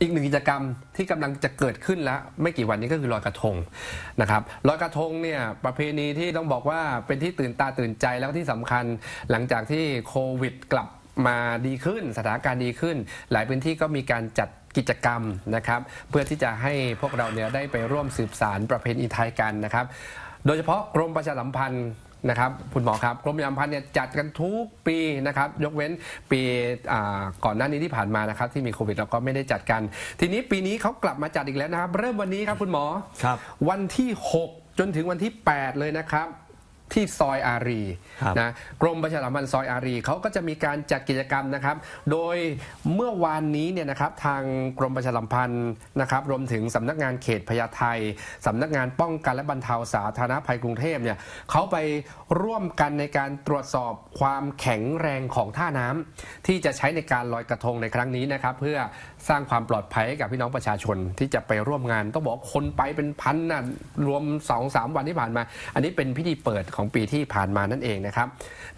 อีกหนึ่งกิจกรรมที่กำลังจะเกิดขึ้นแล้ว ไม่กี่วันนี้ก็คือลอยกระทงนะครับลอยกระทงเนี่ยประเพณีที่ต้องบอกว่าเป็นที่ตื่นตาตื่นใจแล้วที่สำคัญ หลังจากที่โควิดกลับมาดีขึ้น สถานการณ์ดีขึ้น หลายพื้นที่ก็มีการจัดกิจกรรมนะครับ เพื่อที่จะให้พวกเราเนี่ยได้ไปร่วมสืบสารประเพณีไทยกันนะครับ โดยเฉพาะกรมประชาสัมพันธ์ นะครับคุณหมอครับกรมประชาสัมพันธ์เนี่ยจัดกันทุกปีนะครับยกเว้นปีอ่าก่อนหน้านี้ที่ผ่านมานะครับที่มีโควิดเราก็ไม่ได้จัดกัน ทีนี้ปีนี้เขากลับมาจัดอีกแล้วนะครับ เริ่มวันนี้ครับคุณหมอ ครับ วันที่ 6 จนถึงวันที่ 8 เลยนะครับ ที่ซอยอารีครับ นะกรมประชาสัมพันธ์ซอยอารีเขาก็จะมีการจัดกิจกรรมนะครับ โดยเมื่อวานนี้เนี่ยนะครับทางกรมประชาสัมพันธ์นะครับ รวมถึงสำนักงานเขตพญาไทสำนักงานป้องกันและบรรเทาสาธารณภัยกรุงเทพเนี่ยเขาไปร่วมกันในการตรวจสอบความแข็งแรงของท่าน้ำที่จะใช้ในการลอยกระทงในครั้งนี้นะครับ เพื่อสร้างความปลอดภัยให้กับพี่น้องประชาชนที่จะไปร่วมงาน ต้องบอกว่าคนไปเป็นพันนะรวม2-3วันที่ผ่านมา อันนี้เป็นพิธีเปิดของปีที่ผ่านมานั่นเองนะครับ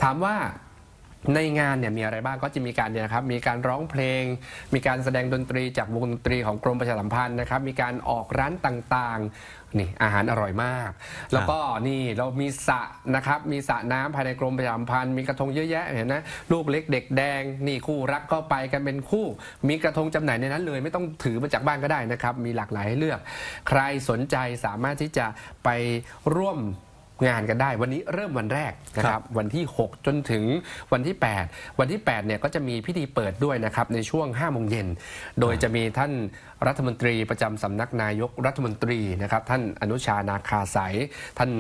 ถามว่าในงานเนี่ยมีอะไรบ้างก็จะมีการเนี่ยนะครับมีการร้องเพลง มีการแสดงดนตรีจากวงดนตรีของกรมประชาสัมพันธ์นะครับ มีการออกร้านต่างๆนี่อาหารอร่อยมาก แล้วก็นี่เรามีสระนะครับมีสระน้ำภายในกรมประชาสัมพันธ์มีกระทงเยอะแยะเห็นนะลูกเล็กเด็กแดงนี่คู่รักก็ไปกันเป็นคู่ มีกระทงจำหน่ายในนั้นเลย ไม่ต้องถือมาจากบ้านก็ได้นะครับมีหลากหลายให้เลือก ใครสนใจสามารถที่จะไปร่วม งานกันได้ วันนี้เริ่มวันแรกนะครับวันที่ 6 จนถึงวันที่ 8 วันที่8เนี่ยก็จะมีพิธีเปิดด้วยนะครับในช่วง5โมงเย็นโดยจะมีท่านรัฐมนตรีประจำสำนักนายกรัฐมนตรีนะครับท่านอนุชานาคาสายท่าน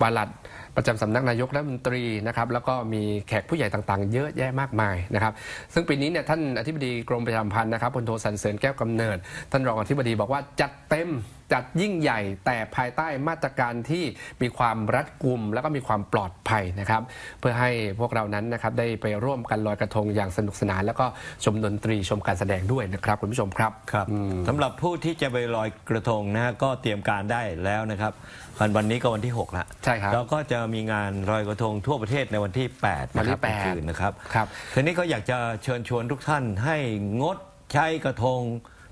ปลัดประจำสำนักนายกรัฐมนตรีนะครับแล้วก็มีแขกผู้ใหญ่ต่างๆ เยอะแยะมากมายนะครับซึ่งปีนี้เนี่ยท่านอธิบดีกรมประชาสัมพันธ์นะครับพลโทสันเสริญแก้วกำเนิด ท่านรองอธิบดีบอกว่าจัดเต็ม จัดยิ่งใหญ่แต่ภายใต้มาตรการที่มีความรัดกุม แล้วก็มีความปลอดภัยนะครับ เพื่อให้พวกเรานั้นนะครับได้ไปร่วมกันลอยกระทงอย่างสนุกสนาน แล้วก็ชมดนตรีชมการแสดงด้วยนะครับคุณผู้ชมครับครับสำหรับผู้ที่จะไปลอยกระทงนะฮะก็เตรียมการได้แล้วนะครับวันวันนี้ก็วันที่6ละใช่ครับเราก็จะมีงานลอยกระทงทั่วประเทศในวันที่ 8 วันนะคที่รับกลาง8คืนนะครับครับทีนี้ก็อยากจะเชิญชวนทุกท่านให้งดใช้กระทง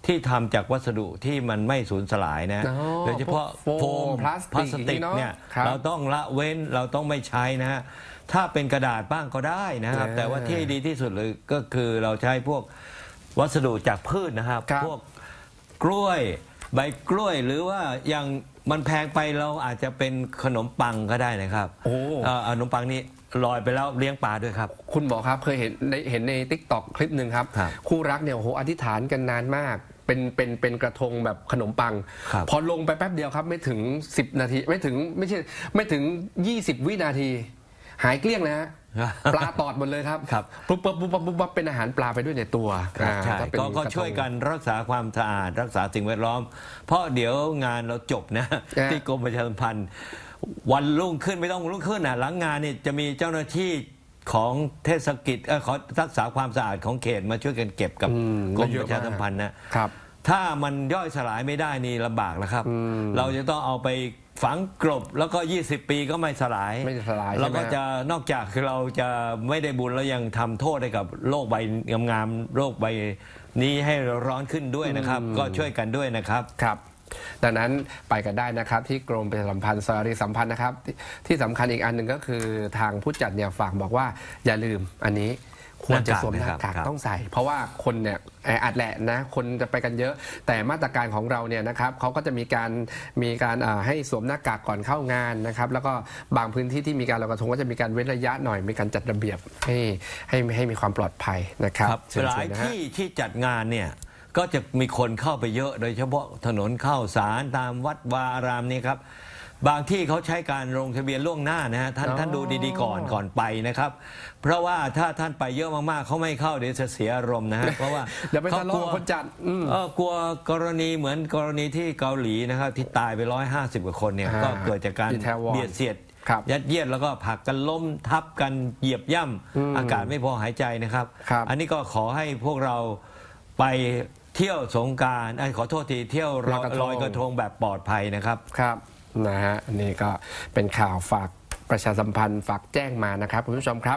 ที่ทำจากวัสดุที่มันไม่สูญสลายนะอ๋อโดยเฉพาะพวกโฟมพลาสติกพลาสติกอย่างนี้เนอะเนี่ยครับเราต้องละเว้นเราต้องไม่ใช้นะฮะถ้าเป็นกระดาษบ้างก็ได้นะครับ เออแต่ว่าที่ดีที่สุดเลยก็คือเราใช้พวกวัสดุจากพืชนะครับ ครับ พวกกล้วยใบกล้วยหรือว่าอย่างมันแพงไปเราอาจจะเป็นขนมปังก็ได้นะครับโอ้ เอ่อขนมปังนี้ลอยไปแล้วเลี้ยงปลาด้วยครับ คุณหมอครับเคยเห็นในเห็นในทิกตอกคลิปหนึ่งครับ ครับคู่รักเนี่ยโอ้โหอธิษฐานกันนานมาก เป็นเป็นเป็นกระทงแบบขนมปัง ครับ พอลงไปแป๊บเดียวครับไม่ถึง 10 นาที ไม่ถึงไม่ใช่ไม่ถึง 20 วินาที หายเกลี้ยงเลยฮะ ปลาตอดหมดเลยครับครับ ปุ๊บปุ๊บปุ๊บปุ๊บปุ๊บปุ๊บเป็นอาหารปลาไปด้วยในตัวครับอ่าใช่ถ้าเป็นก็ก็ระทง ช่วยกันรักษาความสะอาดรักษาสิ่งแวดล้อม เพราะเดี๋ยวงานเราจบนะเออที่กรมประชาสัมพันธ์ วันรุ่งขึ้นไม่ต้องรุ่งขึ้นนะหลังงานนี่จะมีเจ้าหน้าที่ ของเทศกิจเอ่อขอรักษาความสะอาดของเขตมาช่วยกันเก็บกับอืมกรมเยปอะระชาสัมพันธ์นะครับ ถ้ามันย่อยสลายไม่ได้นี่ลำบากแล้วครับอืมเราจะต้องเอาไปฝังกลบแล้วก็ 20 ปีก็ไม่สลายไม่สลายใช่ไหม เราก็จะนอกจากคือเราจะไม่ได้บุญแล้วยังทำโทษให้กับโลกใบงามๆโลกใบนี้ให้ร้อนขึ้นด้วยนะครับ ก็ช่วยกันด้วยนะครับ ครับ ดังนั้นไปกันได้นะครับที่กรมประชาสัมพันธ์สารีสัมพันธ์นะครับที่ที่สำคัญอีกอันหนึ่งก็คือทางผู้จัดเนี่ยฝากบอกว่าอย่าลืมอันนี้ควรจะสวมหน้ากากครับต้องใส่ เพราะว่าคนเนี่ยแออัดแหละนะคนจะไปกันเยอะ แต่มาตรการของเราเนี่ยนะครับเขาก็จะมีการมีการอ่าให้สวมหน้ากากก่อนเข้างานนะครับแล้วก็บางพื้นที่ที่มีการลอยกระทงก็จะมีการเว้นระยะหน่อยมีการจัดระเบียบให้ให้ให้มีความปลอดภัยนะครับครับเชิญหชลาวยนนะฮะที่ที่จัดงานเนี่ย ก็จะมีคนเข้าไปเยอะ โดยเฉพาะถนนเข้าสารตามวัดวาอารามนี่ครับ บางที่เขาใช้การลงทะเบียนล่วงหน้านะฮะท่านอ๋อ ท่านดูดีๆก่อนก่อนไปนะครับ เพราะว่าถ้าท่านไปเยอะมากๆเขาไม่เข้าเดี๋ยวจะเสียอารมณ์นะฮะเพราะว่าเดี๋ยวไปเขาทะกลัเลาะวกับคนจัดอืม เออกลัวกรณีเหมือนกรณีที่เกาหลีนะครับที่ตายไปร้อยห้าสิบกว่าคนเนี่ยอ่าก็เกิดจากการอิตาลีเบียดเสียดครับ ยัดเยียดแล้วก็ผลักกันล้มทับกันเหยียบย่ำอืมอากาศไม่พอหายใจนะครับ ครับ อันนี้ก็ขอให้พวกเราไป เที่ยวสงกรารขอโทษทีเที่ยวลอยลอยกระทงลอยกระทงแบบปลอดภัยนะครับครับนะฮะอันนี่ก็เป็นข่าวฝากประชาสัมพันธ์ฝากแจ้งมานะครับคุณผู้ชมครับ